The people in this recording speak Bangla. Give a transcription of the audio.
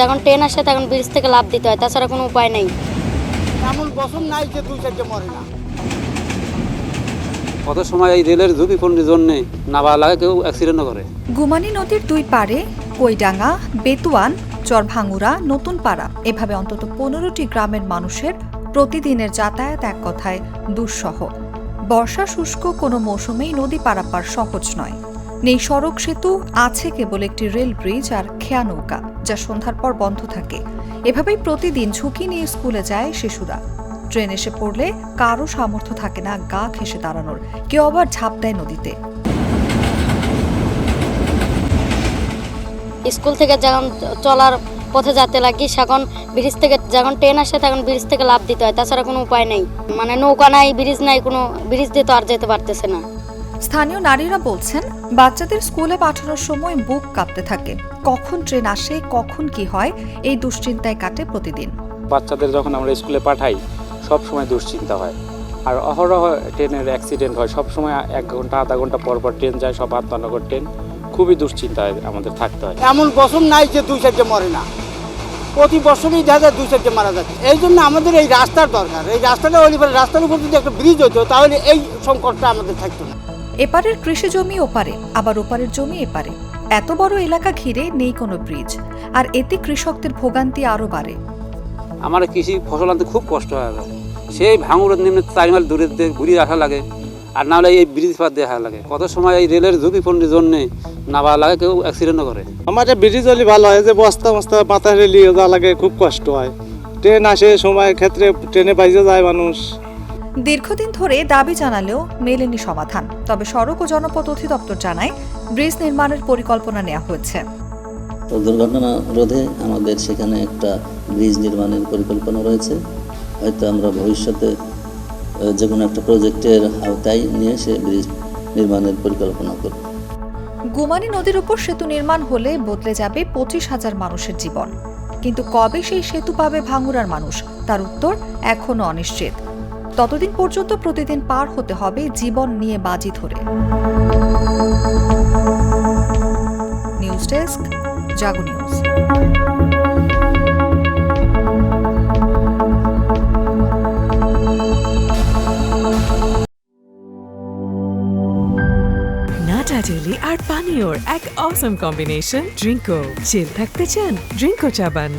যখন ট্রেন আসে তখন ব্রিজ থেকে লাভ দিতে হয় তাছাড়া কোনো উপায় নেই। এমন বছর নাই যে দুই চারটে মরে না। কত সময় এই রেলের ঝুঁকিপূর্ণের জন্যে নাবা লাগে কেউ অ্যাক্সিডেন্টও করে? গুমানি নদীর দুই পাড়ে কৈডাঙ্গা বেতুয়ান চরভাঙ্গুরা নতুন পাড়া এভাবে অন্তত পনেরোটি গ্রামের মানুষের প্রতিদিনের যাতায়াত এক কথায় দুঃসহ। বর্ষা শুষ্ক কোনো মৌসুমেই নদী পারাপার সহজ নয়। নেই সড়ক সেতু আছে কেবল একটি রেল ব্রিজ আর খেয়া নৌকা। যা সন্ধ্যার পর বন্ধ থাকে। এভাবেই প্রতিদিন ঝুঁকি নিয়ে স্কুলে যায় শিশুরা। ট্রেন এসে পড়লে কারও সামর্থ্য থাকে না গা ঘেঁষে দাঁড়ানোর। কেউ আবার ঝাঁপ দেয় নদীতে। স্কুল থেকে যখন চলার পথে যেতে লাগি, সেখন ব্রিজ থেকে যখন ট্রেন আসে, তখন ব্রিজ থেকে লাভ দিতে হয়। তাছাড়া কোনো উপায় নেই। মানে নৌকা নাই, ব্রিজ নাই, কোনো ব্রিজ দিয়ে তো আর যেতে পারতেছে না। স্থানীয় নারীরা বলছেন বাচ্চাদের স্কুলে পাঠানোর সময় বুক কাঁপতে থাকে। কখন ট্রেন আসে কখন কি হয় এই দুশ্চিন্তায় কাটে প্রতিদিন। বাচ্চাদের যখন আমরা স্কুলে পাঠাই সব সময় দুশ্চিন্তা হয়। আর অহরহ ট্রেনের অ্যাক্সিডেন্ট হয় সব সময় এক ঘণ্টা আধা ঘণ্টা পর পর ট্রেন যায় সব আন্তনগর ট্রেন। খুবই দুশ্চিন্তায় আমাদের থাকতে হয়। এমন বছর নাই যে দুই চারটে মরে না। প্রতি বছরই দেখা যায় দুই চারটে মারা যাচ্ছে। এই জন্য আমাদের এই রাস্তার দরকার। এই রাস্তাটা হলে পরে রাস্তার উপর যদি একটা ব্রিজ হতো তাহলে এই সংকটটা আমাদের থাকতো না। এপারের কৃষি জমি ওপারে আবার ওপারের জমি এপারে। এত বড় এলাকা ঘিরে নেই কোনো ব্রিজ আর এতে কৃষকদের ভোগান্তি আরও বাড়ে। আমার কৃষি ফসল আনতে খুব কষ্ট হয় সেই ভাঙুরের নিম্নে চারি মাইল দূরে ঘুরিয়ে রাখা লাগে আর না হলে এই ব্রিজ পার দিয়ে আসা লাগে। কত সময় এই রেলের ঝুঁকিপূর্ণের জন্যে নাবা লাগে কেউ অ্যাক্সিডেন্টও করে। আমাদের ব্রিজ হলে ভালো হয় যে বস্তা মস্তা মাথা রেলিয়ে যা লাগে খুব কষ্ট হয়। ট্রেন আসে সময় ক্ষেত্রে ট্রেনে বাইজে যায় মানুষ। দীর্ঘদিন ধরে দাবি জানালেও মেলেনি সমাধান। তবে সড়ক ও জনপথ অধিদপ্তর জানায় ব্রিজ নির্মাণের পরিকল্পনা নেওয়া হয়েছে। দুর্ঘটনা রোধে আমাদের সেখানে একটা ব্রিজ নির্মাণের পরিকল্পনা রয়েছে। হয়তো আমরা ভবিষ্যতে যে কোনো একটা প্রজেক্টের আওতায় নিয়ে সে ব্রিজ নির্মাণের পরিকল্পনা করব। গুমানি নদীর উপর সেতু নির্মাণ হলে বদলে যাবে পঁচিশ হাজার মানুষের জীবন। কিন্তু কবে সেই সেতু পাবে ভাঙ্গুরার মানুষ? তার উত্তর এখনও অনিশ্চিত। ততদিন পর্যন্ত প্রতিদিন পার হতে হবে জীবন নিয়ে বাজি ধরে। News desk, Jago news. Jelly আর পানীয়র এক অসম কম্বিনেশন ড্রিঙ্কো চিল থাকতে চান ড্রিঙ্কো চাবান।